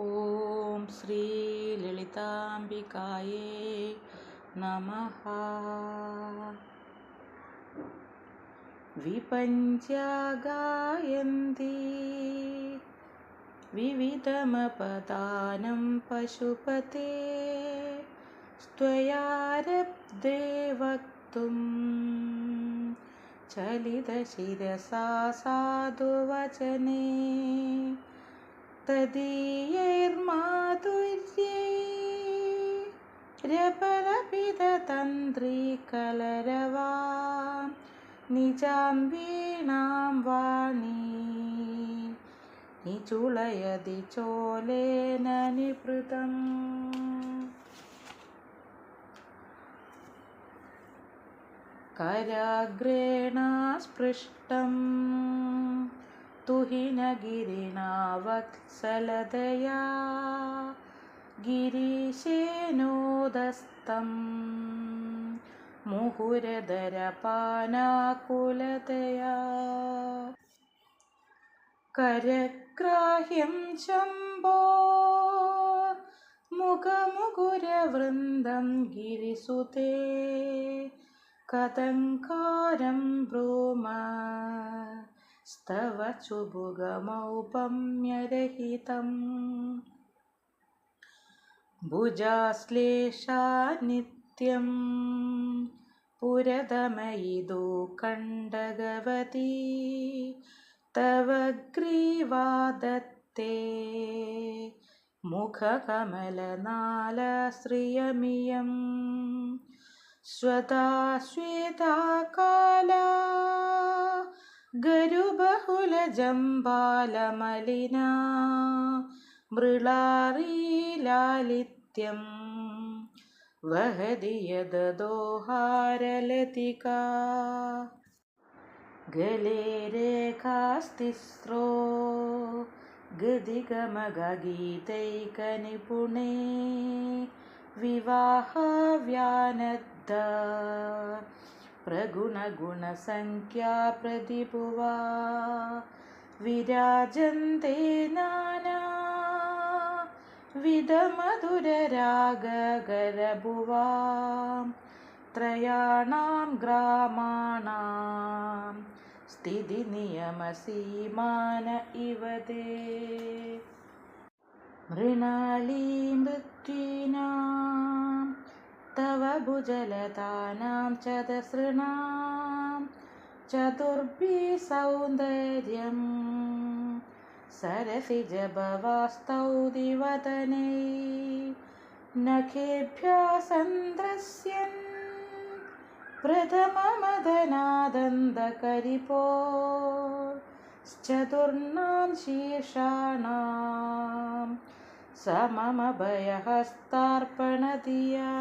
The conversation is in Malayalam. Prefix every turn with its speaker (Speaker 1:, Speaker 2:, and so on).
Speaker 1: ॐ श्रीललिताम्बिकायै नमः। विपञ्च्या गायन्ति विविधमपदानं पशुपते स्त्वयारब्धे वक्तुं चलितशिरसा साधुवचने തദീയൈർമാധുര്യെ രപരപിതതന്ത്രീകലരവാ നിജാം വീണാം വാണി. നിചുളയതി ചോലേന നിഭൃതം. കരാഗ്രേണ സ്പൃഷ്ടം. तुहिनगिरिणा वत्सलदया गिरीशेनोदस्तं मुहुरधरपानाकुलतया करग्राह्यं शम्भो मुखमुकुरवृन्दं गिरिसुते कथङ्कारं ब्रूमा स्तव चुभुगमौपम्यरहितम् भुजाश्लेषा नित्यं पुरदमयिदो कण्डगवती तव ग्रीवादत्ते मुखकमलनालश्रियमियं श्वता श्वेता काला ഗരുബഹുലജംബാലമലിന മൃളാരീലാലിത്യം വഹതി യദോഹാരലതിക ഗലേ രേഖാസ്തിസ്രോ ഗതിഗമഗീതൈകനിപുണേ വിവാഹവ്യാനദ്ദ प्रगुणगुणसङ्ख्या प्रतिभुवा विराजन्ते नाना विधमधुररागगरभुवा त्रयाणां ग्रामाणां स्थितिनियमसीमान इव ते मृणाली मृत्यूनाम् तव भुजलतानां च दसृणां चतुर्भिः सौन्दर्यं सरसिजभवास्तौ दिवदने नखेभ्यः सन्द्रस्यन् प्रथममदनादन्दकरिपो चतुर्णां शीर्षाणां सममभयहस्तार्पणधिया